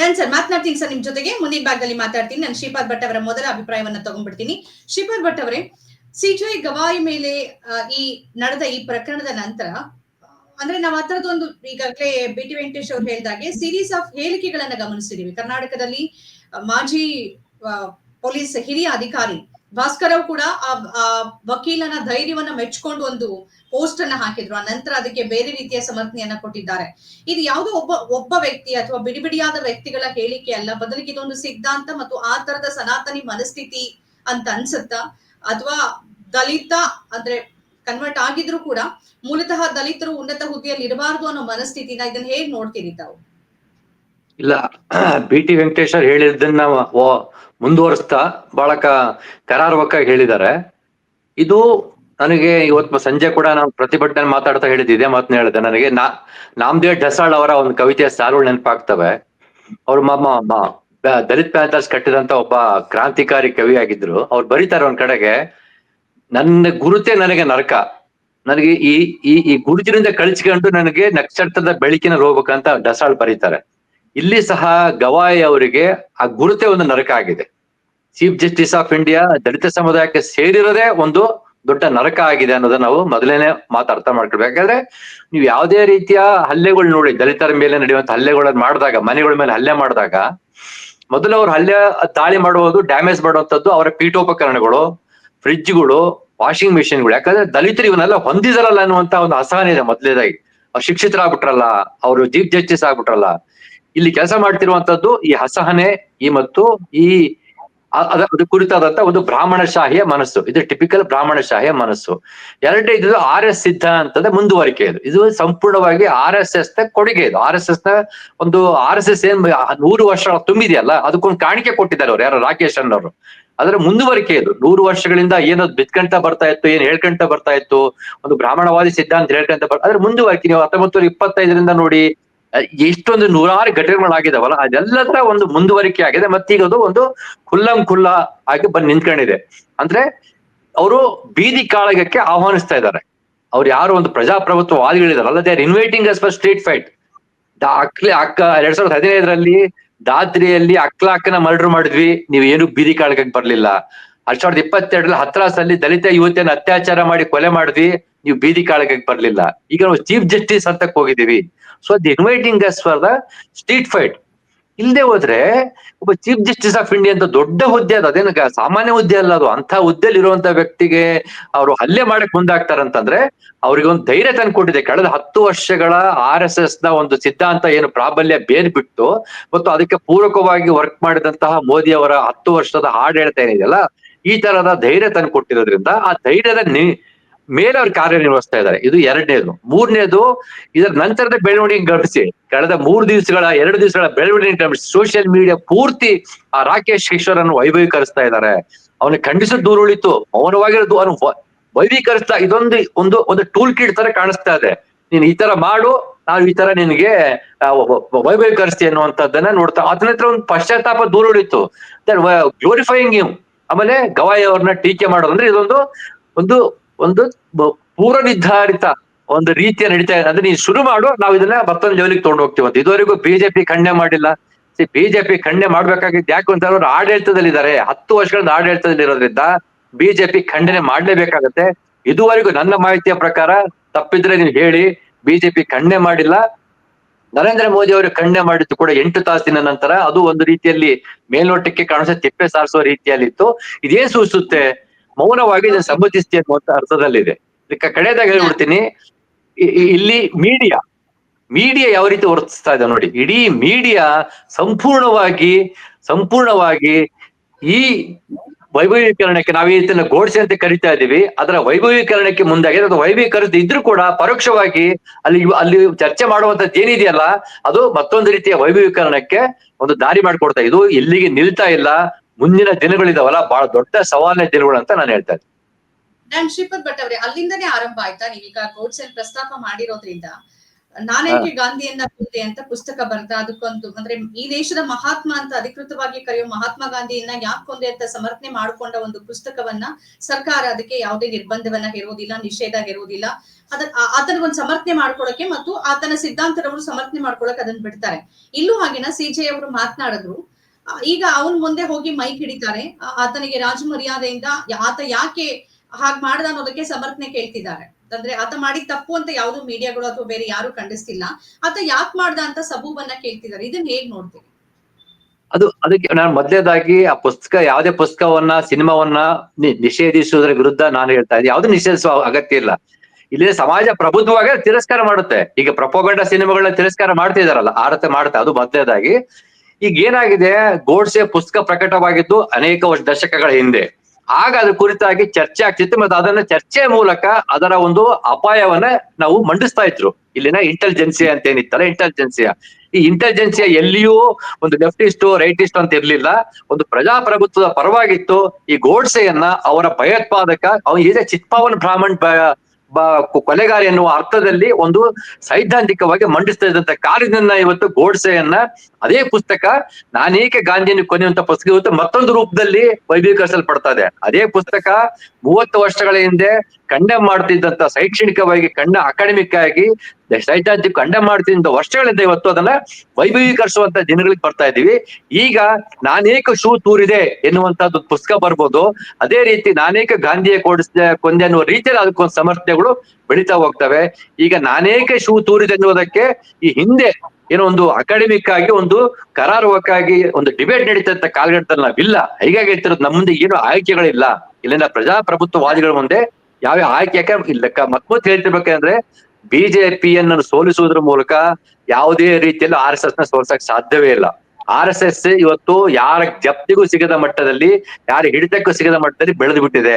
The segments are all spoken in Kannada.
ಡನ್ ಸರ್ ಮಾತನಾಡ್ತೀನಿ ಸರ್ ನಿಮ್ ಜೊತೆಗೆ ಮುಂದಿನ ಭಾಗದಲ್ಲಿ ಮಾತಾಡ್ತೀನಿ. ನಾನು ಶ್ರೀಪಾದ್ ಭಟ್ ಅವರ ಮೊದಲ ಅಭಿಪ್ರಾಯವನ್ನ ತಗೊಂಡ್ಬಿಡ್ತೀನಿ. ಶ್ರೀಪಾದ್ ಭಟ್ ಅವರೇ ಸಿಜೆ ಗವಾಯಿ ಮೇಲೆ ಈ ನಡೆದ ಈ ಪ್ರಕರಣದ ನಂತರ, ಅಂದ್ರೆ ನಾವು ಆ ಈಗಾಗಲೇ ಬಿ ಟಿ ವೆಂಕಟೇಶ್ ಅವರು ಹೇಳಿದಾಗೆ ಸೀರೀಸ್ ಆಫ್ ಹೇಳಿಕೆಗಳನ್ನ ಗಮನಿಸಿದೀವಿ. ಕರ್ನಾಟಕದಲ್ಲಿ ಮಾಜಿ ಪೊಲೀಸ್ ಹಿರಿಯ ಅಧಿಕಾರಿ ಭಾಸ್ಕರ್ ರಾವ್ ಕೂಡ ಆ ವಕೀಲನ ಧೈರ್ಯವನ್ನ ಮೆಚ್ಕೊಂಡು ಒಂದು ಪೋಸ್ಟ್ ಅನ್ನ ಹಾಕಿದ್ರು. ಆ ನಂತರ ಅದಕ್ಕೆ ಬೇರೆ ರೀತಿಯ ಸಮರ್ಥನೆಯನ್ನ ಕೊಟ್ಟಿದ್ದಾರೆ. ಇದು ಯಾವುದೋ ಒಬ್ಬ ಒಬ್ಬ ವ್ಯಕ್ತಿ ಅಥವಾ ಬಿಡಿಬಿಡಿಯಾದ ವ್ಯಕ್ತಿಗಳ ಹೇಳಿಕೆ ಅಲ್ಲ. ಬದಲಿಗೆ ಇದೊಂದು ಸಿದ್ಧಾಂತ ಮತ್ತು ಆ ತರದ ಸನಾತನಿ ಮನಸ್ಥಿತಿ ಅಂತ ಅನ್ಸುತ್ತ? ಅಥವಾ ದಲಿತ ಅಂದ್ರೆ ಕನ್ವರ್ಟ್ ಆಗಿದ್ರು ಕೂಡ ಮೂಲತಃ ದಲಿತರು ಉನ್ನತ ಹುದ್ದೆಯಲ್ಲಿ ಇರಬಾರದು ಅನ್ನೋ ಮನಸ್ಥಿತಿನ ಇದನ್ನ ಹೇಗ್ ನೋಡ್ತೀರಿ ತಾವು? ಇಲ್ಲ, ಬಿ ಟಿ ವೆಂಕಟೇಶ್ವರ್ ಹೇಳಿದ್ದನ್ನ ಮುಂದುವರಿಸ್ತಾ ಬಹಳ ಕರಾರುವಕ್ಕಾಗಿ ಹೇಳಿದ್ದಾರೆ. ಇದು ನನಗೆ ಇವತ್ತು ಸಂಜೆ ಕೂಡ ನಾನು ಪ್ರತಿಭಟನೆ ಮಾತಾಡ್ತಾ ಹೇಳಿದ್ದೆ ಮಾತನ್ನ ಹೇಳಿದೆ. ನನಗೆ ನಾ, ನಾಮದೇವ್ ಢಸಾಳ್ ಅವರ ಒಂದು ಕವಿತೆಯ ಸಾಲುಗಳು ನೆನಪಾಗ್ತವೆ. ಅವ್ರು ಮಮ್ಮ ಮ- ಮ- ಬ- ದಲಿತ್ ಪ್ಯಾಂಥರ್ಸ್ ಕಟ್ಟಿದಂತ ಒಬ್ಬ ಕ್ರಾಂತಿಕಾರಿ ಕವಿ ಆಗಿದ್ರು ಅವ್ರು ಬರೀತಾರೆ ಒಂದ್ ಕಡೆಗೆ, ನನ್ನ ಗುರುತೇ ನನಗೆ ನರಕ. ನನಗೆ ಈ ಈ ಈ ಗುರುತಿನಿಂದ ಕಳಿಸ್ಕೊಂಡು ನನಗೆ ನಕ್ಷತ್ರದ ಬೆಳಕಿನ ಹೋಗ್ಬೇಕಂತ ಡಸಾಳ್ ಬರೀತಾರೆ. ಇಲ್ಲಿ ಸಹ ಗವಾಯಿ ಅವರಿಗೆ ಆ ಗುರುತೆ ಒಂದು ನರಕ ಆಗಿದೆ. ಚೀಫ್ ಜಸ್ಟಿಸ್ ಆಫ್ ಇಂಡಿಯಾ ದಲಿತ ಸಮುದಾಯಕ್ಕೆ ಸೇರಿರೋದೇ ಒಂದು ದೊಡ್ಡ ನರಕ ಆಗಿದೆ ಅನ್ನೋದನ್ನ ನಾವು ಮೊದಲೇನೆ ಮಾತು ಅರ್ಥ ಮಾಡ್ಕೊಳ್ಬೇಕು. ಯಾಕಂದ್ರೆ ನೀವು ಯಾವುದೇ ರೀತಿಯ ಹಲ್ಲೆಗಳು ನೋಡಿ, ದಲಿತರ ಮೇಲೆ ನಡೆಯುವಂತ ಹಲ್ಲೆಗಳನ್ನ ಮಾಡಿದಾಗ, ಮನೆಗಳ ಮೇಲೆ ಹಲ್ಲೆ ಮಾಡಿದಾಗ, ಮೊದಲು ಅವ್ರ ಹಲ್ಲೆ ದಾಳಿ ಮಾಡುವುದು, ಡ್ಯಾಮೇಜ್ ಮಾಡುವಂತದ್ದು ಅವರ ಪೀಠೋಪಕರಣಗಳು ಫ್ರಿಡ್ಜ್ಗಳು ವಾಷಿಂಗ್ ಮಿಷಿನ್ಗಳು. ಯಾಕಂದ್ರೆ ದಲಿತರು ಇವನ್ನೆಲ್ಲ ಹೊಂದಿದಾರಲ್ಲ ಅನ್ನುವಂತ ಒಂದು ಅಸಹನೆ ಇದೆ ಮೊದಲೇದಾಗಿ. ಅವ್ರು ಶಿಕ್ಷಿತರಾಗ್ಬಿಟ್ರಲ್ಲ, ಅವರು ಚೀಫ್ ಜಸ್ಟಿಸ್ ಆಗ್ಬಿಟ್ರಲ್ಲ. ಇಲ್ಲಿ ಕೆಲಸ ಮಾಡ್ತಿರುವಂತದ್ದು ಈ ಅಸಹನೆ, ಈ ಮತ್ತು ಈ ಅದ ಅದು ಕುರಿತಾದಂತ ಒಂದು ಬ್ರಾಹ್ಮಣಶಾಹಿಯ ಮನಸ್ಸು. ಇದು ಟಿಪಿಕಲ್ ಬ್ರಾಹ್ಮಣಶಾಹಿಯ ಮನಸ್ಸು. ಎರಡನೇ ಇದು ಆರ್ ಎಸ್ ಅಂತಂದ್ರೆ ಮುಂದುವರಿಕೆ ಇದು. ಇದು ಸಂಪೂರ್ಣವಾಗಿ ಆರ್ ಎಸ್ ಎಸ್ನ ಕೊಡುಗೆ ಇದು. ಆರ್ ಎಸ್ ಎಸ್ನ ಒಂದು ಆರ್ ಎಸ್ ಎಸ್ ಏನ್ ನೂರು ವರ್ಷ ತುಂಬಿದೆಯಲ್ಲ, ಅದಕ್ಕೊಂದು ಕಾಣಿಕೆ ಕೊಟ್ಟಿದ್ದಾರೆ ಅವ್ರು. ಯಾರು ರಾಕೇಶ್ ಅನ್ನೋರು ಅದರ ಮುಂದುವರಿಕೆ ಇದು. ನೂರು ವರ್ಷಗಳಿಂದ ಏನೋ ಬಿತ್ಕಂತ ಬರ್ತಾ ಇತ್ತು, ಏನ್ ಹೇಳ್ಕೊಂತ ಬರ್ತಾ ಇತ್ತು, ಒಂದು ಬ್ರಾಹ್ಮಣವಾದಿ ಸಿದ್ಧಾಂತ ಹೇಳ್ಕಂತ ಬರ್ತಾ ಅದ್ರ ಮುಂದುವರಿಕೆ ನೀವು ಹತ್ತೊಂಬತ್ತು ಇಪ್ಪತ್ತೈದರಿಂದ ನೋಡಿ ಎಷ್ಟೊಂದು ನೂರಾರು ಘಟನೆಗಳಾಗಿದಾವಲ್ಲ ಅದೆಲ್ಲದರ ಒಂದು ಮುಂದುವರಿಕೆ ಆಗಿದೆ. ಮತ್ತೀಗ ಅದು ಒಂದು ಖುಲ್ಲಂ ಖುಲ್ಲ ಆಗಿ ಬಂದು ನಿಂತ್ಕೊಂಡಿದೆ. ಅಂದ್ರೆ ಅವರು ಬೀದಿ ಕಾಳಗಕ್ಕೆ ಆಹ್ವಾನಿಸ್ತಾ ಇದ್ದಾರೆ. ಅವ್ರು ಯಾರು ಒಂದು ಪ್ರಜಾಪ್ರಭುತ್ವವಾದಿಗಳಿದಾರಲ್ಲ they are inviting us for street fight ಅಕ್ಲಿ, ಅಕ್ಕ, ಎರಡ್ ಸಾವಿರದ ಹದಿನೈದರಲ್ಲಿ ದಾದ್ರಿಯಲ್ಲಿ ಅಕ್ಲಾಕನ ಮರ್ಡರ್ ಮಾಡಿದ್ವಿ, ನೀವು ಏನು ಬೀದಿ ಕಾಳಗಕ್ಕೆ ಬರ್ಲಿಲ್ಲ. ಎರಡ್ ಸಾವಿರದ ಇಪ್ಪತ್ತೆರಡರಲ್ಲಿ ಹತ್ರಾಸಲ್ಲಿ ದಲಿತ ಯುವತಿಯನ್ನು ಅತ್ಯಾಚಾರ ಮಾಡಿ ಕೊಲೆ ಮಾಡಿದ್ವಿ. ನೀವು ಬೀದಿ ಕಾಳಕ್ಕೆ ಬರ್ಲಿಲ್ಲ. ಈಗ ನಾವು ಚೀಫ್ ಜಸ್ಟಿಸ್ ಹಂತಕ್ಕೆ ಹೋಗಿದೀವಿ so the inviting us for the street fight ಇಲ್ಲದೆ ಹೋದ್ರೆ ಒಬ್ಬ ಚೀಫ್ ಜಸ್ಟಿಸ್ ಆಫ್ ಇಂಡಿಯಾ ಅಂತ ದೊಡ್ಡ ಹುದ್ದೆ ಅದು. ಅದೇನು ಸಾಮಾನ್ಯ ಹುದ್ದೆ ಅಲ್ಲ ಅದು. ಅಂತ ಹುದ್ದೆಲಿ ಇರುವಂತ ವ್ಯಕ್ತಿಗೆ ಅವರು ಹಲ್ಲೆ ಮಾಡಕ್ ಮುಂದಾಗ್ತಾರಂತಂದ್ರೆ ಅವ್ರಿಗೆ ಒಂದು ಧೈರ್ಯ ತಂದು ಕೊಟ್ಟಿದೆ. ಕಳೆದ ಹತ್ತು ವರ್ಷಗಳ ಆರ್ ಎಸ್ ಎಸ್ನ ಒಂದು ಸಿದ್ಧಾಂತ ಏನು ಪ್ರಾಬಲ್ಯ ಬೇರ್ ಬಿಟ್ಟು, ಮತ್ತು ಅದಕ್ಕೆ ಪೂರಕವಾಗಿ ವರ್ಕ್ ಮಾಡಿದಂತಹ ಮೋದಿ ಅವರ ಹತ್ತು ವರ್ಷದ ಆಡಳಿತ ಏನಿದೆಯಲ್ಲ ಈ ತರದ ಧೈರ್ಯ ತಂದು ಕೊಟ್ಟಿರೋದ್ರಿಂದ ಆ ಧೈರ್ಯದ ಮೇಲೆ ಅವ್ರು ಕಾರ್ಯನಿರ್ವಹಿಸ್ತಾ ಇದ್ದಾರೆ. ಇದು ಎರಡನೇದು. ಮೂರನೇದು, ಇದರ ನಂತರದ ಬೆಳವಣಿಗೆ ಗಮನಿಸಿ. ಕಳೆದ ಮೂರು ದಿವಸಗಳ, ಎರಡು ದಿವಸಗಳ ಬೆಳವಣಿಗೆ ಗಮನಿಸಿ. ಸೋಷಿಯಲ್ ಮೀಡಿಯಾ ಪೂರ್ತಿ ಆ ರಾಕೇಶ್ ಕಿಶೋರ್ ಅನ್ನು ವೈಭವೀಕರಿಸ್ತಾ ಇದ್ದಾರೆ. ಅವನ ಖಂಡಿಸ ದೂರ ಉಳಿತು. ಮೌನವಾಗಿರೋದು ಅವನು ವೈಭೀಕರಿಸ್ತಾ ಇದೊಂದು, ಒಂದು ಒಂದು ಟೂಲ್ ಕಿಟ್ ತರ ಕಾಣಿಸ್ತಾ ಇದೆ. ನೀನ್ ಈ ತರ ಮಾಡು ನಾವು ಈ ತರ ನಿನಗೆ ವೈಭವೀಕರಿಸ್ತಿ ಅನ್ನುವಂಥದ್ದನ್ನ ನೋಡ್ತಾ, ಅದ್ರ ಹತ್ರ ಒಂದು ಪಶ್ಚಾತ್ತಾಪ ದೂರ ಉಳಿತು. ಗ್ಲೋರಿಫೈಯಿಂಗ್ ಇವ್ ಆಮೇಲೆ ಗವಾಯಿ ಅವ್ರನ್ನ ಟೀಕೆ ಮಾಡೋದಂದ್ರೆ ಇದೊಂದು, ಒಂದು ಒಂದು ಪೂರ್ವ ನಿರ್ಧಾರಿತ ಒಂದು ರೀತಿಯ ನಡೀತಾ ಇದೆ. ಅಂದ್ರೆ ನೀನು ಶುರು ಮಾಡು, ನಾವು ಇದನ್ನ ಮತ್ತೊಂದು ಲೆವೆಲ್ಗೆ ತಗೊಂಡು ಹೋಗ್ತೀವಿ ಅಂತ. ಇದುವರೆಗೂ ಬಿಜೆಪಿ ಖಂಡನೆ ಮಾಡಿಲ್ಲ. ಬಿಜೆಪಿ ಖಂಡನೆ ಮಾಡ್ಬೇಕಾಗಿದ್ದು ಯಾಕೆ ಅಂತ ಅವ್ರು ಆಡಳಿತದಲ್ಲಿದ್ದಾರೆ? ಹತ್ತು ವರ್ಷಗಳಿಂದ ಆಡಳಿತದಲ್ಲಿ ಇರೋದ್ರಿಂದ ಬಿಜೆಪಿ ಖಂಡನೆ ಮಾಡ್ಲೇಬೇಕಾಗತ್ತೆ. ಇದುವರೆಗೂ ನನ್ನ ಮಾಹಿತಿಯ ಪ್ರಕಾರ ತಪ್ಪಿದ್ರೆ ನೀವು ಹೇಳಿ, ಬಿಜೆಪಿ ಖಂಡನೆ ಮಾಡಿಲ್ಲ. ನರೇಂದ್ರ ಮೋದಿ ಅವರು ಖಂಡನೆ ಮಾಡಿದ್ದು ಕೂಡ ಎಂಟು ತಾಸಿನ ನಂತರ. ಅದು ಒಂದು ರೀತಿಯಲ್ಲಿ ಮೇಲ್ನೋಟಕ್ಕೆ ಕಾಣಿಸೋ ತಿಪ್ಪೆ ಸಾರಿಸುವ ರೀತಿಯಲ್ಲಿತ್ತು. ಇದೇನ್ ಸೂಚಿಸುತ್ತೆ? ಮೌನವಾಗಿ ಇದನ್ನ ಸಮ್ಮತಿಸ್ತಿ ಅನ್ನುವಂತ ಅರ್ಥದಲ್ಲಿದೆ. ಕಡೆಯದಾಗಿ ಹೇಳ್ಬಿಡ್ತೀನಿ. ಇಲ್ಲಿ ಮೀಡಿಯಾ ಮೀಡಿಯಾ ಯಾವ ರೀತಿ ವರ್ತಿಸ್ತಾ ಇದೆ ನೋಡಿ. ಇಡೀ ಮೀಡಿಯಾ ಸಂಪೂರ್ಣವಾಗಿ ಸಂಪೂರ್ಣವಾಗಿ ಈ ವೈಭವೀಕರಣಕ್ಕೆ ನಾವು ಇದನ್ನ ಗೋಡ್ಸೆ ಅಂತ ಕರಿತಾ ಇದೀವಿ ಅದರ ವೈಭವೀಕರಣಕ್ಕೆ ಮುಂದಾಗಿದೆ ಅದು ವೈಭವೀಕರಿಸದ ಇದ್ರೂ ಕೂಡ ಪರೋಕ್ಷವಾಗಿ ಅಲ್ಲಿ ಅಲ್ಲಿ ಚರ್ಚೆ ಮಾಡುವಂತದ್ದು ಏನಿದೆಯಲ್ಲ ಅದು ಮತ್ತೊಂದು ರೀತಿಯ ವೈಭವೀಕರಣಕ್ಕೆ ಒಂದು ದಾರಿ ಮಾಡ್ಕೊಡ್ತಾ ಇದು ಇಲ್ಲಿಗೆ ನಿಲ್ತಾ ಇಲ್ಲ. ಮುಂದಿನ ದಿನಗಳಿದಾವಲ್ಲ ಬಹಳ ದೊಡ್ಡ ಸವಾಲಿನ ದಿನಗಳು ಅಂತ ನಾನು ಹೇಳ್ತಾ ಇದ್ದೀನಿ. ನಾನ್ ಶ್ರೀಪದ್ ಭಟ್ ಅವರೇ ಅಲ್ಲಿಂದನೇ ಆರಂಭ ಆಯ್ತಾ? ನೀವೀಗ ಕೋರ್ಟ್ಸ್ ಪ್ರಸ್ತಾಪ ಮಾಡಿರೋದ್ರಿಂದ. ನಾನೇಕೆ ಗಾಂಧಿಯನ್ನ ಕೊಂದೆ ಅಂತ ಪುಸ್ತಕ ಬರ್ದ ಅದಕ್ಕೊಂದು ಅಂದ್ರೆ ಈ ದೇಶದ ಮಹಾತ್ಮ ಅಂತ ಅಧಿಕೃತವಾಗಿ ಕರೆಯೋ ಮಹಾತ್ಮ ಗಾಂಧಿಯನ್ನ ಯಾಕೆ ಕೊಂದೆ ಅಂತ ಸಮರ್ಥನೆ ಮಾಡಿಕೊಂಡ ಒಂದು ಪುಸ್ತಕವನ್ನ ಸರ್ಕಾರ ಅದಕ್ಕೆ ಯಾವುದೇ ನಿರ್ಬಂಧವನ್ನ ಹೇರೋದಿಲ್ಲ ನಿಷೇಧ ಹೇರೋದಿಲ್ಲ. ಅದ ಆತನ ಒಂದು ಸಮರ್ಥನೆ ಮಾಡ್ಕೊಳಕ್ಕೆ ಮತ್ತು ಆತನ ಸಿದ್ಧಾಂತದವರು ಸಮರ್ಥನೆ ಮಾಡ್ಕೊಳಕ್ ಅದನ್ನ ಬಿಡ್ತಾರೆ. ಇಲ್ಲೂ ಹಾಗೇನ ಸಿಜೆ ಅವರು ಮಾತನಾಡಿದ್ರು. ಈಗ ಅವನ್ ಮುಂದೆ ಹೋಗಿ ಮೈಕ್ ಹಿಡಿತಾರೆ. ಆತನಿಗೆ ರಾಜ ಮರ್ಯಾದೆಯಿಂದ ಆತ ಯಾಕೆ ಹಾಗ್ ಮಾಡ್ದ ಅನ್ನೋದಕ್ಕೆ ಸಮರ್ಥನೆ ಕೇಳ್ತಿದ್ದಾರೆ. ಅಂದ್ರೆ ಆತ ಮಾಡಿ ತಪ್ಪು ಅಂತ ಯಾವ್ದು ಮೀಡಿಯಾಗಳು ಅಥವಾ ಬೇರೆ ಯಾರು ಖಂಡಿಸ್ತಿಲ್ಲ. ಆತ ಯಾಕೆ ಮಾಡ್ದ ಅಂತ ಸಬೂಬನ್ನ ಕೇಳ್ತಿದ್ದಾರೆ. ಇದನ್ನ ಹೇಗ್ ನೋಡ್ತೀವಿ ಅದು, ಅದಕ್ಕೆ ನಾನು ಮೊದಲೇದಾಗಿ ಆ ಪುಸ್ತಕ, ಯಾವುದೇ ಪುಸ್ತಕವನ್ನ, ಸಿನಿಮಾವನ್ನ ನಿಷೇಧಿಸುವುದರ ವಿರುದ್ಧ ನಾನು ಹೇಳ್ತಾ ಇದ್ದೀನಿ. ಯಾವ್ದು ನಿಷೇಧಿಸುವ ಅಗತ್ಯ ಇಲ್ಲ. ಇಲ್ಲಿ ಸಮಾಜ ಪ್ರಬುದ್ಧವಾಗಿ ತಿರಸ್ಕಾರ ಮಾಡುತ್ತೆ. ಈಗ ಪ್ರಪೋಗಂಡ ಸಿನಿಮಾಗಳನ್ನ ತಿರಸ್ಕಾರ ಮಾಡ್ತಿದಾರಲ್ಲ ಆರತೆ ಮಾಡುತ್ತೆ. ಅದು ಮೊದಲೇದಾಗಿ. ಈಗ ಏನಾಗಿದೆ? ಗೋಡ್ಸೆ ಪುಸ್ತಕ ಪ್ರಕಟವಾಗಿದ್ದು ಅನೇಕ ವರ್ಷ ದಶಕಗಳ ಹಿಂದೆ. ಆಗ ಅದ್ರ ಕುರಿತಾಗಿ ಚರ್ಚೆ ಆಗ್ತಿತ್ತು ಮತ್ತೆ ಅದನ್ನ ಚರ್ಚೆ ಮೂಲಕ ಅದರ ಒಂದು ಅಪಾಯವನ್ನ ನಾವು ಮಂಡಿಸ್ತಾ ಇದ್ರು. ಇಲ್ಲಿನ ಇಂಟೆಲಿಜೆನ್ಸಿಯಾ ಅಂತ ಏನಿತ್ತಲ್ಲ ಇಂಟೆಲಿಜೆನ್ಸಿಯಾ ಈ ಇಂಟೆಲಿಜೆನ್ಸಿಯಾ ಎಲ್ಲಿಯೂ ಒಂದು ಲೆಫ್ಟಿಸ್ಟ್ ರೈಟಿಸ್ಟ್ ಅಂತ ಇರ್ಲಿಲ್ಲ. ಒಂದು ಪ್ರಜಾಪ್ರಭುತ್ವದ ಪರವಾಗಿತ್ತು. ಈ ಗೋಡ್ಸೆಯನ್ನ ಅವರ ಭಯೋತ್ಪಾದಕ, ಅವನು ಹೀಗೆ ಚಿತ್ಪಾವನ್ ಬ್ರಾಹ್ಮಣ್ ಕೊಲೆಗಾರ ಎನ್ನುವ ಅರ್ಥದಲ್ಲಿ ಒಂದು ಸೈದ್ಧಾಂತಿಕವಾಗಿ ಮಂಡಿಸ್ತಾ ಇದ್ದಂತ ಕಾರ್ಯದಿಂದ ಇವತ್ತು ಗೋಡ್ಸೆಯನ್ನ ಅದೇ ಪುಸ್ತಕ ನಾನೇಕೆ ಗಾಂಧಿಯನ್ನು ಕೊನೆಯುವಂತ ಪುಸ್ತಕ ಇವತ್ತು ಮತ್ತೊಂದು ರೂಪದಲ್ಲಿ ವೈಭೀಕರಿಸಲ್ಪಡ್ತಾ ಇದೆ. ಅದೇ ಪುಸ್ತಕ ಮೂವತ್ತು ವರ್ಷಗಳ ಹಿಂದೆ ಕಂಡೆಮ್ ಮಾಡ್ತಿದ್ದಂತ ಶೈಕ್ಷಣಿಕವಾಗಿ ಕಂಡ ಅಕಾಡೆಮಿಕ್ ಆಗಿ ಸೈದ್ಧಾಂತಿಕ ಕಂಡೆಮ್ ಮಾಡ್ತಿದ್ದ ವರ್ಷಗಳಿಂದ ಇವತ್ತು ಅದನ್ನ ವೈಭವೀಕರಿಸುವಂತ ದಿನಗಳಿಗೆ ಬರ್ತಾ ಇದ್ದೀವಿ. ಈಗ ನಾನೇಕ ಶೂ ತೂರಿದೆ ಎನ್ನುವಂತಹದ್ದು ಪುಸ್ತಕ ಬರ್ಬೋದು. ಅದೇ ರೀತಿ ನಾನೇಕ ಗಾಂಧಿಯ ಕೊಡಿಸ ಕೊಂದೆ ಅನ್ನುವ ರೀತಿಯಲ್ಲಿ ಅದಕ್ಕೊಂದು ಸಮರ್ಥನೆಗಳು ಬೆಳೀತಾ ಹೋಗ್ತವೆ. ಈಗ ನಾನೇಕ ಶೂ ತೂರಿದೆ ಎನ್ನುವುದಕ್ಕೆ ಈ ಹಿಂದೆ ಏನೋ ಒಂದು ಅಕಾಡೆಮಿಕ್ ಆಗಿ ಒಂದು ಕರಾರುವಕ್ಕಾಗಿ ಒಂದು ಡಿಬೇಟ್ ನಡೀತಂತ ಕಾಲಘಟ್ಟದಲ್ಲಿ ನಾವಿಲ್ಲ. ಹೀಗಾಗಿ ಹೇಳ್ತಿರೋದು ನಮ್ಮ ಮುಂದೆ ಏನು ಆಯ್ಕೆಗಳಿಲ್ಲ. ಇಲ್ಲಿಂದ ಪ್ರಜಾಪ್ರಭುತ್ವವಾದಿಗಳ ಮುಂದೆ ಯಾವ ಆಯ್ಕೆ ಯಾಕೆ ಲೆಕ್ಕ ಮತ್ಮತ್ ಹೇಳ್ತಿರ್ಬೇಕಂದ್ರೆ ಬಿಜೆಪಿಯನ್ನು ಸೋಲಿಸುವುದರ ಮೂಲಕ ಯಾವುದೇ ರೀತಿಯಲ್ಲಿ ಆರ್ ಎಸ್ ಎಸ್ನ ಸೋಲ್ಸಕ್ ಸಾಧ್ಯವೇ ಇಲ್ಲ. ಆರ್ ಎಸ್ ಎಸ್ ಇವತ್ತು ಯಾರ ಜಪ್ತಿಗೂ ಸಿಗದ ಮಟ್ಟದಲ್ಲಿ, ಯಾರ ಹಿಡಿತಕ್ಕೂ ಸಿಗದ ಮಟ್ಟದಲ್ಲಿ ಬೆಳೆದು ಬಿಟ್ಟಿದೆ.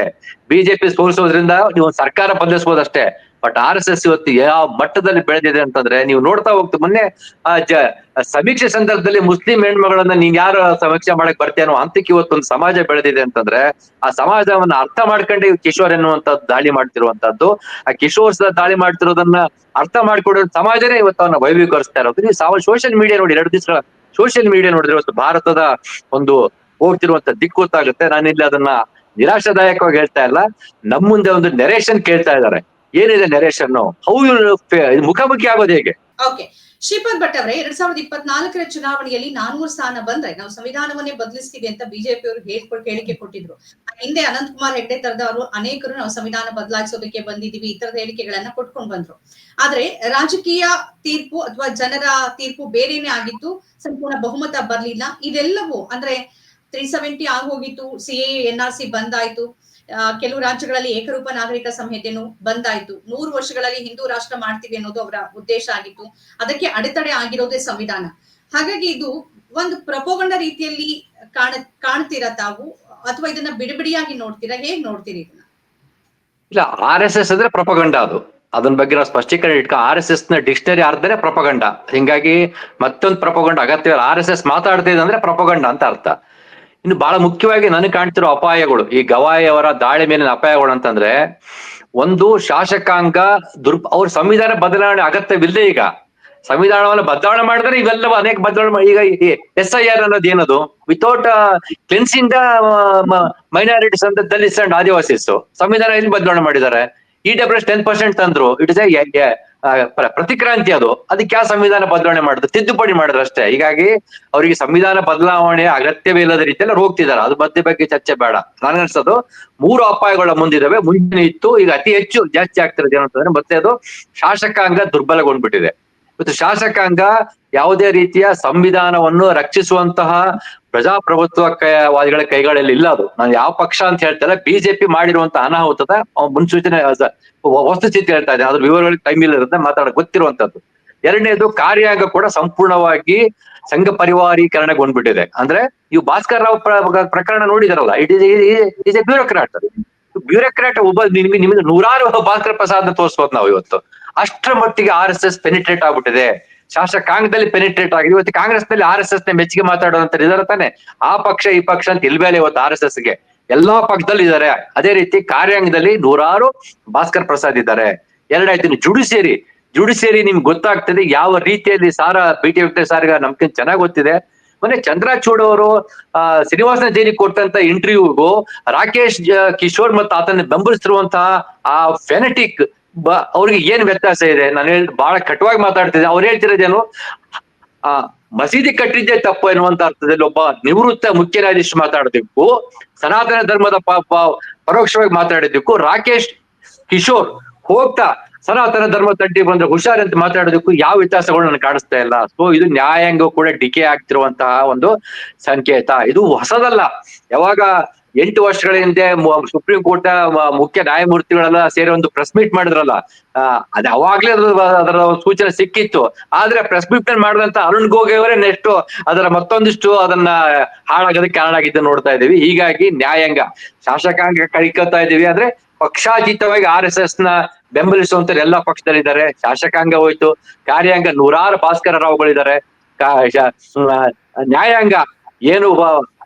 ಬಿಜೆಪಿ ಸೋಲಿಸೋದ್ರಿಂದ ನೀವು ಸರ್ಕಾರ ಬಂದಿಸ್ಬೋದಷ್ಟೇ ಬಟ್ ಆರ್ ಎಸ್ ಎಸ್ ಇವತ್ತು ಯಾವ ಮಟ್ಟದಲ್ಲಿ ಬೆಳೆದಿದೆ ಅಂತಂದ್ರೆ, ನೀವು ನೋಡ್ತಾ ಹೋಗ್ತು ಮೊನ್ನೆ ಸಮೀಕ್ಷೆ ಸಂದರ್ಭದಲ್ಲಿ ಮುಸ್ಲಿಂ ಹೆಣ್ಮಗಳನ್ನ ನೀನ್ ಯಾರು ಸಮೀಕ್ಷೆ ಮಾಡಕ್ ಬರ್ತೇನೋ ಅಂತಕ್ಕೆ ಇವತ್ತೊಂದು ಸಮಾಜ ಬೆಳೆದಿದೆ ಅಂತಂದ್ರೆ, ಆ ಸಮಾಜವನ್ನ ಅರ್ಥ ಮಾಡ್ಕೊಂಡೆ ಕಿಶೋರ್ ಎನ್ನುವಂತ ದಾಳಿ ಮಾಡ್ತಿರುವಂತದ್ದು ಆ ಕಿಶೋರ್ ದಾಳಿ ಮಾಡ್ತಿರೋದನ್ನ ಅರ್ಥ ಮಾಡ್ಕೊಂಡಿರೋ ಸಮಾಜನೇ ಇವತ್ತು ಅವನ್ನ ವೈಭವೀಕರಿಸ್ತಾ ಇರೋದು. ನೀವು ಸಾವ ಸೋಷಿಯಲ್ ಮೀಡಿಯಾ ನೋಡಿ, ಎರಡು ದಿವಸ ಸೋಷಿಯಲ್ ಮೀಡಿಯಾ ನೋಡಿದ್ರೆ ಇವತ್ತು ಭಾರತದ ಒಂದು ಹೋಗ್ತಿರುವಂತ ದಿಕ್ಕು ಗೊತ್ತಾಗುತ್ತೆ. ನಾನಿಲ್ಲಿ ಅದನ್ನ ನಿರಾಶಾದಾಯಕವಾಗಿ ಹೇಳ್ತಾ ಇಲ್ಲ. ನಮ್ಮ ಮುಂದೆ ಒಂದು ನೆರೇಷನ್ ಕೇಳ್ತಾ ಇದ್ದಾರೆ. ಏನಿದೆ ನೆರೇಷನ್ ಹೌ ಮುಖಾಮುಖಿ ಆಗೋದು ಹೇಗೆ? ಶ್ರೀಪಾದ್ ಭಟ್ ಅವರೇ, ಎರಡ್ ಸಾವಿರದ ಇಪ್ಪತ್ನಾಲ್ಕರ ಚುನಾವಣೆಯಲ್ಲಿ ನಾನೂರು ಸ್ಥಾನ ಬಂದ್ರೆ, ನಾವು ಸಂವಿಧಾನವನ್ನೇ ಬದಲಿಸ್ತೀವಿ ಅಂತ ಬಿಜೆಪಿ ಅವರು ಹೇಳ್ಕೊಳ್ ಹೇಳಿಕೆ ಕೊಟ್ಟಿದ್ರು. ಹಿಂದೆ ಅನಂತ್ ಕುಮಾರ್ ಹೆಗ್ಡೆ ತರದವರು ಅನೇಕರು ನಾವು ಸಂವಿಧಾನ ಬದಲಾಯಿಸೋದಕ್ಕೆ ಬಂದಿದೀವಿ ಈ ತರದ ಹೇಳಿಕೆಗಳನ್ನ ಕೊಟ್ಕೊಂಡ್ ಬಂದ್ರು. ಆದ್ರೆ ರಾಜಕೀಯ ತೀರ್ಪು ಅಥವಾ ಜನರ ತೀರ್ಪು ಬೇರೆನೆ ಆಗಿತ್ತು, ಸಂಪೂರ್ಣ ಬಹುಮತ ಬರ್ಲಿಲ್ಲ. ಇದೆಲ್ಲವೂ ಅಂದ್ರೆ ತ್ರೀ ಸೆವೆಂಟಿ ಆಗೋಗಿತ್ತು ಸಿ ಎನ್ ಆರ್ ಸಿ ಬಂದಾಯ್ತು. ಕೆಲವು ರಾಜ್ಯಗಳಲ್ಲಿ ಏಕರೂಪ ನಾಗರಿಕ ಸಂಹಿತೆನು ಬಂದಾಯ್ತು. ನೂರು ವರ್ಷಗಳಲ್ಲಿ ಹಿಂದೂ ರಾಷ್ಟ್ರ ಮಾಡ್ತೀವಿ ಅನ್ನೋದು ಅವರ ಉದ್ದೇಶ ಆಗಿತ್ತು. ಅದಕ್ಕೆ ಅಡೆತಡೆ ಆಗಿರೋದೇ ಸಂವಿಧಾನ. ಹಾಗಾಗಿ ಇದು ಒಂದು ಪ್ರಪೋಗಂಡ ರೀತಿಯಲ್ಲಿ ಕಾಣ, ಕಾಣ್ತೀರಾ ತಾವು? ಅಥವಾ ಇದನ್ನ ಬಿಡಿಬಿಡಿಯಾಗಿ ನೋಡ್ತೀರಾ? ಹೇಗ್ ನೋಡ್ತೀರಿ ಇದನ್ನ? ಇಲ್ಲ ಆರ್ ಎಸ್ ಎಸ್ ಅಂದ್ರೆ ಪ್ರಪಗಂಡ ಅದು. ಅದನ್ನ ಬಗ್ಗೆ ನಾವು ಸ್ಪಷ್ಟೀಕರಣ ಇಟ್ಕೊ ಆರ್ ಎಸ್ ಎಸ್ನ ಡಿಕ್ಷನರಿ ಅರ್ಥನೇ ಪ್ರಪಗಂಡ. ಹಿಂಗಾಗಿ ಮತ್ತೊಂದು ಪ್ರಪಗಂಡ, ಅಗತ್ಯ ಆರ್ ಎಸ್ ಎಸ್ ಮಾತಾಡ್ತಿದೆ ಅಂದ್ರೆ ಪ್ರಪಗಂಡ ಅಂತ ಅರ್ಥ. ಇನ್ನು ಬಹಳ ಮುಖ್ಯವಾಗಿ ನನಗೆ ಕಾಣ್ತಿರೋ ಅಪಾಯಗಳು, ಈ ಗವಾಯಿ ಅವರ ದಾಳಿ ಮೇಲಿನ ಅಪಾಯಗಳು ಅಂತಂದ್ರೆ, ಒಂದು ಶಾಸಕಾಂಗ ದುರ್, ಅವ್ರ ಸಂವಿಧಾನ ಬದಲಾವಣೆ ಅಗತ್ಯವಿಲ್ಲ ಈಗ. ಸಂವಿಧಾನವನ್ನು ಬದಲಾವಣೆ ಮಾಡಿದ್ರೆ ಇವೆಲ್ಲವೂ ಅನೇಕ ಬದಲಾವಣೆ ಈಗ ಎಸ್ ಐ ಆರ್ ಅನ್ನೋದು ಏನದು? ವಿತೌಟ್ ಕ್ಲೆನ್ಸಿಂಗ್ ದ ಮೈನಾರಿಟೀಸ್ ಅಂತ ದಲಿಸ್ ಅಂಡ್ ಆದಿವಾಸೀಸ್. ಸಂವಿಧಾನ ಎಲ್ಲಿ ಬದಲಾವಣೆ ಮಾಡಿದ್ದಾರೆ? ಇ ಡಬ್ಲ್ಯೂ ಟೆನ್ ಪರ್ಸೆಂಟ್ ತಂದ್ರು. ಇಟ್ ಇಸ್ ಪ್ರತಿಕ್ರಾಂತಿ ಅದು. ಅದಕ್ಕೆ ಯಾವ ಸಂವಿಧಾನ ಬದಲಾವಣೆ ಮಾಡುದು ತಿದ್ದುಪಡಿ ಮಾಡಿದ್ರು ಅಷ್ಟೇ. ಹೀಗಾಗಿ ಅವರಿಗೆ ಸಂವಿಧಾನ ಬದಲಾವಣೆ ಅಗತ್ಯವೇ ಇಲ್ಲದ ರೀತಿಯಲ್ಲಿ ಹೋಗ್ತಿದ್ದಾರೆ. ಅದು ಬಗ್ಗೆ ಬಗ್ಗೆ ಚರ್ಚೆ ಬೇಡ. ನನಗನ್ಸೋದು ಮೂರು ಅಪಾಯಗಳ ಮುಂದಿದಾವೆ ಮುಂಚೆ ಇತ್ತು. ಈಗ ಅತಿ ಹೆಚ್ಚು ಜಾಸ್ತಿ ಆಗ್ತಿರೋದು ಏನಂತಂದ್ರೆ ಮತ್ತೆ ಅದು ಶಾಸಕಾಂಗ ದುರ್ಬಲಗೊಂಡ್ಬಿಟ್ಟಿದೆ. ಮತ್ತು ಶಾಸಕಾಂಗ ಯಾವುದೇ ರೀತಿಯ ಸಂವಿಧಾನವನ್ನು ರಕ್ಷಿಸುವಂತಹ ಪ್ರಜಾಪ್ರಭುತ್ವ ವಾದಿಗಳ ಕೈಗಳಲ್ಲಿ ಇಲ್ಲ ಅದು. ನಾನು ಯಾವ ಪಕ್ಷ ಅಂತ ಹೇಳ್ತಾರೆ ಬಿಜೆಪಿ ಮಾಡಿರುವಂತ ಅನಾಹುತದ ಮುನ್ಸೂಚನೆ ವಸ್ತುಸ್ಥಿತಿ ಹೇಳ್ತಾ ಇದ್ದೇನೆ ಅದ್ರ ವಿವರಗಳಿಗೆ ಟೈಮ್ ಇಲ್ಲದಂತೆ ಮಾತಾಡಕ್ ಗೊತ್ತಿರುವಂತದ್ದು. ಎರಡನೇದು ಕಾರ್ಯಾಗ ಕೂಡ ಸಂಪೂರ್ಣವಾಗಿ ಸಂಘ ಪರಿವಾರೀಕರಣಗೊಂಡ್ಬಿಟ್ಟಿದೆ. ಅಂದ್ರೆ ನೀವು ಭಾಸ್ಕರ್ ರಾವ್ ಪ್ರಕರಣ ನೋಡಿದಾರಲ್ಲ? It is is a bureaucrat. Bureaucrat ಒಬ್ಬ ನಿಮ್ಗೆ ನಿಮ್ಗೆ ನೂರಾರು ಭಾಸ್ಕರ್ ಪ್ರಸಾದ್ ತೋರಿಸ್ಬೋದು ನಾವು ಇವತ್ತು ಅಷ್ಟರ ಮಟ್ಟಿಗೆ ಆರ್ ಎಸ್ ಎಸ್ ಪೆನಿಟ್ರೇಟ್ ಆಗ್ಬಿಟ್ಟಿದೆ. ಶಾಸಕಾಂಗದಲ್ಲಿ ಪೆನಿಟ್ರೇಟ್ ಆಗಿದೆ. ಇವತ್ತು ಕಾಂಗ್ರೆಸ್ನಲ್ಲಿ ಆರ್ ಎಸ್ ಎಸ್ನ ಮೆಚ್ಚುಗೆ ಮಾತಾಡುವಂತ ಇದಾರೆ ತಾನೆ. ಆ ಪಕ್ಷ, ಈ ಪಕ್ಷ ಅಂತ ಇಲ್ಬೇಲೆ ಇವತ್ತು ಆರ್ ಎಸ್ ಎಸ್ಗೆ ಎಲ್ಲಾ ಪಕ್ಷದಲ್ಲಿ ಇದ್ದಾರೆ ಅದೇ ರೀತಿ ಕಾರ್ಯಾಂಗದಲ್ಲಿ ನೂರಾರು ಭಾಸ್ಕರ್ ಪ್ರಸಾದ್ ಇದ್ದಾರೆ. ಎರಡಾಯ್ತು ಜುಡಿಷಿಯರಿ ಜುಡಿಷಿಯರಿ ನಿಮ್ಗೆ ಗೊತ್ತಾಗ್ತದೆ ಯಾವ ರೀತಿಯಲ್ಲಿ ಸಾರ ಬಿ ಟಿ ವೆಂಕಟೇಶ್ ಸಾರ್ಗ ನಮ್ಗೆ ಚೆನ್ನಾಗ್ ಗೊತ್ತಿದೆ. ಮೊನ್ನೆ ಚಂದ್ರಚೂಡ್ ಅವರು, ಆ, ಶ್ರೀನಿವಾಸನ ಜೈಲಿಗೆ ಕೊಟ್ಟಂತ ಇಂಟರ್ವ್ಯೂಗೂ ರಾಕೇಶ್, ಕಿಶೋರ್ ಮತ್ತು ಆತನ ಬೆಂಬಲಿಸಿರುವಂತಹ ಆ ಫೆನೆಟಿಕ್ ಅವ್ರಿಗೆ ಏನ್ ವ್ಯತ್ಯಾಸ ಇದೆ? ನಾನು ಹೇಳಿ ಬಹಳ ಕಟುವಾಗಿ ಮಾತಾಡ್ತಿದ್ದೆ. ಅವ್ರು ಹೇಳ್ತಿರೋದೇನು, ಆ, ಮಸೀದಿ ಕಟ್ಟಿದ್ದೇ ತಪ್ಪು ಎನ್ನುವಂತ ಅರ್ಥದಲ್ಲಿ ಒಬ್ಬ ನಿವೃತ್ತ ಮುಖ್ಯ ನ್ಯಾಯಾಧೀಶ ಮಾತಾಡೋದಕ್ಕೂ ಸನಾತನ ಧರ್ಮದ ಪ- ಪ- ಪರೋಕ್ಷವಾಗಿ ಮಾತಾಡೋದಕ್ಕೂ ರಾಕೇಶ್ ಕಿಶೋರ್ ಹೋಗ್ತಾ ಸನಾತನ ಧರ್ಮ ತಡ್ಡಿ ಬಂದ್ರೆ ಹುಷಾರ್ ಅಂತ ಮಾತಾಡೋದಕ್ಕೂ ಯಾವ ವ್ಯತ್ಯಾಸಗಳು ನನಗೆ ಕಾಣಿಸ್ತಾ ಇಲ್ಲ. ಸೊ ಇದು ನ್ಯಾಯಾಂಗ ಕೂಡ ಡಿಕೆ ಆಗ್ತಿರುವಂತಹ ಒಂದು ಸಂಕೇತ. ಇದು ಹೊಸದಲ್ಲ. ಯಾವಾಗ ಎಂಟು ವರ್ಷಗಳ ಹಿಂದೆ ಸುಪ್ರೀಂ ಕೋರ್ಟ್ ಮುಖ್ಯ ನ್ಯಾಯಮೂರ್ತಿಗಳೆಲ್ಲ ಸೇರಿ ಒಂದು ಪ್ರೆಸ್ ಮೀಟ್ ಮಾಡಿದ್ರಲ್ಲ ಅದ್ ಅವಾಗ್ಲೇ ಅದ್ರ ಸೂಚನೆ ಸಿಕ್ಕಿತ್ತು. ಆದ್ರೆ ಪ್ರೆಸ್ ಮೀಟ್ ಮಾಡಿದಂತ ಅರುಣ್ ಗೋಗೆ ಅವರೇ ನೆಕ್ಸ್ಟ್ ಅದರ ಮತ್ತೊಂದಿಷ್ಟು ಅದನ್ನ ಹಾಳಾಗೋದಕ್ಕೆ ಕಾರಣ ಆಗಿದ್ದು ನೋಡ್ತಾ ಇದೀವಿ ಹೀಗಾಗಿ ನ್ಯಾಯಾಂಗ, ಶಾಸಕಾಂಗ ಕೈಕೊತಾ ಇದೀವಿ ಆದ್ರೆ ಪಕ್ಷಾತೀತವಾಗಿ ಆರ್ ಎಸ್ ಎಸ್ನ ಬೆಂಬಲಿಸುವಂತ ಎಲ್ಲಾ ಪಕ್ಷದಲ್ಲಿದ್ದಾರೆ. ಶಾಸಕಾಂಗ ಹೋಯ್ತು, ಕಾರ್ಯಾಂಗ ನೂರಾರು ಭಾಸ್ಕರ ರಾವ್ಗಳಿದ್ದಾರೆ. ನ್ಯಾಯಾಂಗ ಏನು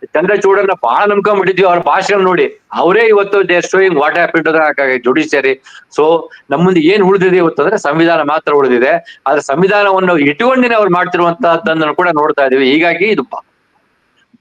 ಚಂದ್ರಚೂಡನ್ನ ಬಹಳ ನಂಬ್ಕೊಂಡ್ಬಿಟ್ಟಿದ್ವಿ ಅವ್ರ ಭಾಷಣ ನೋಡಿ. ಅವರೇ ಇವತ್ತು they showing what happen judiciary so ನಮ್ಮ ಮುಂದೆ ಏನ್ ಉಳಿದಿದೆ ಇವತ್ತು ಅಂದ್ರೆ ಸಂವಿಧಾನ ಮಾತ್ರ ಉಳಿದಿದೆ. ಆದ್ರೆ ಸಂವಿಧಾನವನ್ನು ಇಟ್ಟುಕೊಂಡಿನ ಅವ್ರು ಮಾಡ್ತಿರುವಂತಹದ್ದನ್ನು ಕೂಡ ನೋಡ್ತಾ ಇದೀವಿ. ಹೀಗಾಗಿ ಇದು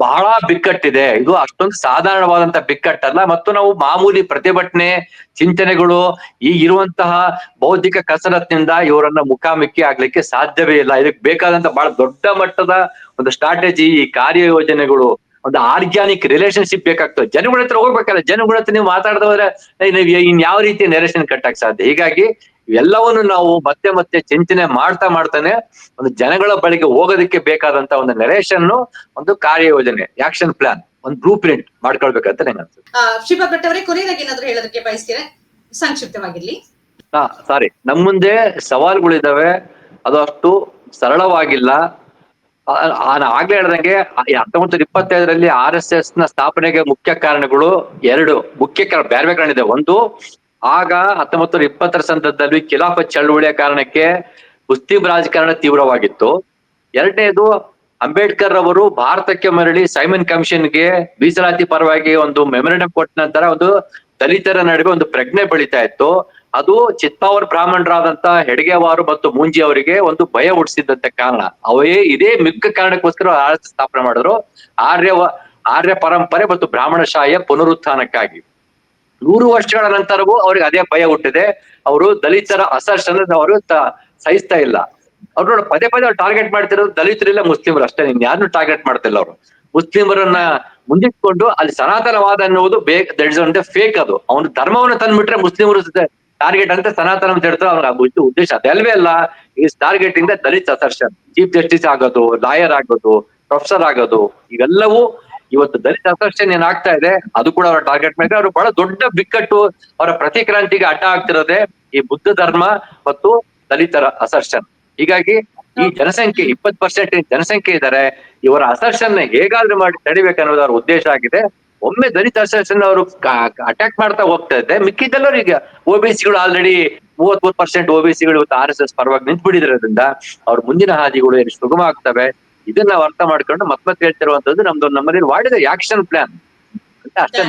ಬಹಳ ಬಿಕ್ಕಟ್ಟಿದೆ. ಇದು ಅಷ್ಟೊಂದು ಸಾಧಾರಣವಾದಂತಹ ಬಿಕ್ಕಟ್ಟಲ್ಲ. ಮತ್ತು ನಾವು ಮಾಮೂಲಿ ಪ್ರತಿಭಟನೆ, ಚಿಂತನೆಗಳು, ಈ ಇರುವಂತಹ ಬೌದ್ಧಿಕ ಕಸರತ್ತಿನಿಂದ ಇವರನ್ನ ಮುಖಾಮುಖಿ ಆಗ್ಲಿಕ್ಕೆ ಸಾಧ್ಯವೇ ಇಲ್ಲ. ಇದಕ್ಕೆ ಬೇಕಾದಂತ ಬಹಳ ದೊಡ್ಡ ಮಟ್ಟದ ಒಂದು ಸ್ಟ್ರಾಟಜಿ ಈ ಕಾರ್ಯ ಯೋಜನೆಗಳು ಒಂದು ಆರ್ಗ್ಯಾನಿಕ್ ರಿಲೇಶನ್ಶಿಪ್ ಬೇಕಾಗ್ತದೆ. ಜನಗಳ ಹತ್ರ ಹೋಗ್ಬೇಕಲ್ಲ ಜನಗಳ ಹತ್ರ ನೀವು ಮಾತಾಡದವ್ರೆ ನೀವು ಇನ್ ಯಾವ ರೀತಿ ನೆರೇಷನ್ ಕಟ್ಟಕ್ ಸಾಧ್ಯ? ಹೀಗಾಗಿ ಇವೆಲ್ಲವನ್ನು ನಾವು ಮತ್ತೆ ಮತ್ತೆ ಚಿಂತನೆ ಮಾಡ್ತಾ ಮಾಡ್ತಾನೆ ಒಂದು ಜನಗಳ ಬಳಿಗೆ ಹೋಗೋದಕ್ಕೆ ಬೇಕಾದಂತ ಒಂದು ನೆರೇಷನ್ ಒಂದು ಕಾರ್ಯ ಯೋಜನೆ ಆಕ್ಷನ್ ಪ್ಲಾನ್ ಒಂದು ಬ್ಲೂ ಪ್ರಿಂಟ್ ಮಾಡ್ಕೊಳ್ಬೇಕಂತ ನಂಗೆ ಅನ್ಸುತ್ತೆ ಆ, ಶ್ರೀಪಾದ್ ಭಟ್ ಅವರೇ ಕೊನೆಯದಾಗಿ ಏನಾದ್ರು ಹೇಳೋದಕ್ಕೆ ಬಯಸ್ತೀರಾ? ಸಂಕ್ಷಿಪ್ತವಾಗಿರ್ಲಿ. ಹಾ ಸಾರಿ ನಮ್ ಮುಂದೆ ಸವಾಲುಗಳಿದಾವೆ ಅದು ಅಷ್ಟು ಸರಳವಾಗಿಲ್ಲ. ನಾನು ಆಗ್ಲೇ ಹೇಳ್ದಂಗೆ ಹತ್ತೊಂಬತ್ತು ಇಪ್ಪತ್ತೈದರಲ್ಲಿ ಆರ್ ಎಸ್ ಎಸ್ನ ಸ್ಥಾಪನೆಗೆ ಮುಖ್ಯ ಕಾರಣಗಳು ಎರಡು. ಮುಖ್ಯ ಕಾರಣ ಬೇರೆ ಕಾರಣ ಇದೆ. ಒಂದು, ಆಗ ಹತ್ತೊಂಬತ್ತು ಇಪ್ಪತ್ತರ ಸಂದರ್ಭದಲ್ಲಿ ಖಿಲಾಫತ್ ಚಳವಳಿಯ ಕಾರಣಕ್ಕೆ ಮುಸ್ಲಿಂ ರಾಜಕಾರಣ ತೀವ್ರವಾಗಿತ್ತು. ಎರಡನೇದು, ಅಂಬೇಡ್ಕರ್ ಅವರು ಭಾರತಕ್ಕೆ ಮರಳಿ ಸೈಮನ್ ಕಮಿಷನ್ಗೆ ಮೀಸಲಾತಿ ಪರವಾಗಿ ಒಂದು ಮೆಮೊರಂಡಮ್ ಕೊಟ್ಟ ನಂತರ ಒಂದು ದಲಿತರ ನಡುವೆ ಒಂದು ಪ್ರಜ್ಞೆ ಬೆಳೀತಾ ಇತ್ತು. ಅದು ಚಿತ್ತಾವರ್ ಬ್ರಾಹ್ಮಣರಾದಂತ ಹೆಡ್ಗೆವಾರು ಮತ್ತು ಮೂಂಜಿ ಅವರಿಗೆ ಒಂದು ಭಯ ಹುಟ್ಟಿಸಿದಂತ ಕಾರಣ. ಅವೇ ಇದೇ ಮಿಕ್ಕ ಕಾರಣಕ್ಕೋಸ್ಕರ ಆರ್ ಸ್ಥಾಪನೆ ಮಾಡಿದ್ರು. ಆರ್ಯ ಆರ್ಯ ಪರಂಪರೆ ಮತ್ತು ಬ್ರಾಹ್ಮಣಶಾಹಿಯ ಪುನರುತ್ಥಾನಕ್ಕಾಗಿ. ನೂರು ವರ್ಷಗಳ ನಂತರವೂ ಅವ್ರಿಗೆ ಅದೇ ಭಯ ಹುಟ್ಟಿದೆ. ಅವರು ದಲಿತರ ಅಸರ್ಷನ್ ಅವರು ಸಹಿಸ್ತಾ ಇಲ್ಲ. ಅವ್ರು ನೋಡಿ, ಪದೇ ಪದೇ ಅವ್ರು ಟಾರ್ಗೆಟ್ ಮಾಡ್ತಿರೋದು ದಲಿತರಿಲ್ಲ ಮುಸ್ಲಿಮರು ಅಷ್ಟೇ. ಯಾರನ್ನು ಟಾರ್ಗೆಟ್ ಮಾಡ್ತಿಲ್ಲ ಅವರು. ಮುಸ್ಲಿಮರನ್ನ ಮುಂದಿಟ್ಕೊಂಡು ಅಲ್ಲಿ ಸನಾತನವಾದ ಅನ್ನುವುದು ಬೇಕ್ ದಟ್ ಫೇಕ್ ಅದು. ಅವನು ಧರ್ಮವನ್ನು ತಂದ್ಬಿಟ್ರೆ ಮುಸ್ಲಿಮರು ಟಾರ್ಗೆಟ್ ಅಂತ ಸನಾತನ ಅಂತ ಹೇಳ್ತಾರೆ ಅವ್ನ ಉದ್ದ- ಉದ್ದೇಶ ಅದಲ್ವೇ ಅಲ್ಲ. ಈ ಟಾರ್ಗೆಟ್ ಇಂದ ದಲಿತ್ ಅಸರ್ಷನ್ ಚೀಫ್ ಜಸ್ಟಿಸ್ ಆಗೋದು ಲಾಯರ್ ಆಗೋದು ಪ್ರೊಫೆಸರ್ ಆಗೋದು, ಇವೆಲ್ಲವೂ ಇವತ್ತು ದಲಿತ ಅಸರ್ಷನ್ ಏನ್ ಆಗ್ತಾ ಇದೆ, ಅದು ಕೂಡ ಅವರ ಟಾರ್ಗೆಟ್ ಮೇಲೆ ಅವರು ಬಹಳ ದೊಡ್ಡ ಬಿಕ್ಕಟ್ಟು. ಅವರ ಪ್ರತಿಕ್ರಾಂತಿಗೆ ಅಡ್ಡ ಆಗ್ತಿರೋದೇ ಈ ಬುದ್ಧ ಧರ್ಮ ಮತ್ತು ದಲಿತರ ಅಸರ್ಷನ್ ಹೀಗಾಗಿ ಈ ಜನಸಂಖ್ಯೆ ಇಪ್ಪತ್ ಪರ್ಸೆಂಟ್ ಜನಸಂಖ್ಯೆ ಇದ್ದಾರೆ ಇವರ ಅಸರ್ಷನ್ ಹೇಗಾದ್ರೂ ಮಾಡಿ ತಡಿಬೇಕನ್ನೋದು ಅವ್ರ ಉದ್ದೇಶ ಆಗಿದೆ. ಒಮ್ಮೆ ದಲಿತ ಅಸರ್ಷನ್ ಅವರು ಅಟ್ಯಾಕ್ ಮಾಡ್ತಾ ಹೋಗ್ತಾ ಇದ್ದೆ. ಮಿಕ್ಕಿದ್ದೆಲ್ಲರೂ ಈಗ ಸಿಗಳು ಆಲ್ರೆಡಿ ಮೂವತ್ ಮೂರ್ ಪರ್ಸೆಂಟ್ ಸಿಗಳು ಇವತ್ತು ಆರ್ ಎಸ್ ಎಸ್ ಪರವಾಗಿ ನಿಂತು ಬಿಡಿದಿರೋದ್ರಿಂದ ಅವ್ರ ಮುಂದಿನ ಹಾದಿಗಳು ಏನು ಸುಗಮ ಆಗ್ತವೆ ಇದನ್ನ ನಾವು ಅರ್ಥ ಮಾಡ್ಕೊಂಡು ಮತ್ತೆ ಮತ್ತೆ ಹೇಳ್ತಿರುವಂತದ್ದು ನಮ್ದು ನಮ್ಮಲ್ಲಿ ವಾಡಿದ ಆಕ್ಷನ್ ಪ್ಲಾನ್ ಅಂತ ಅಷ್ಟೇ.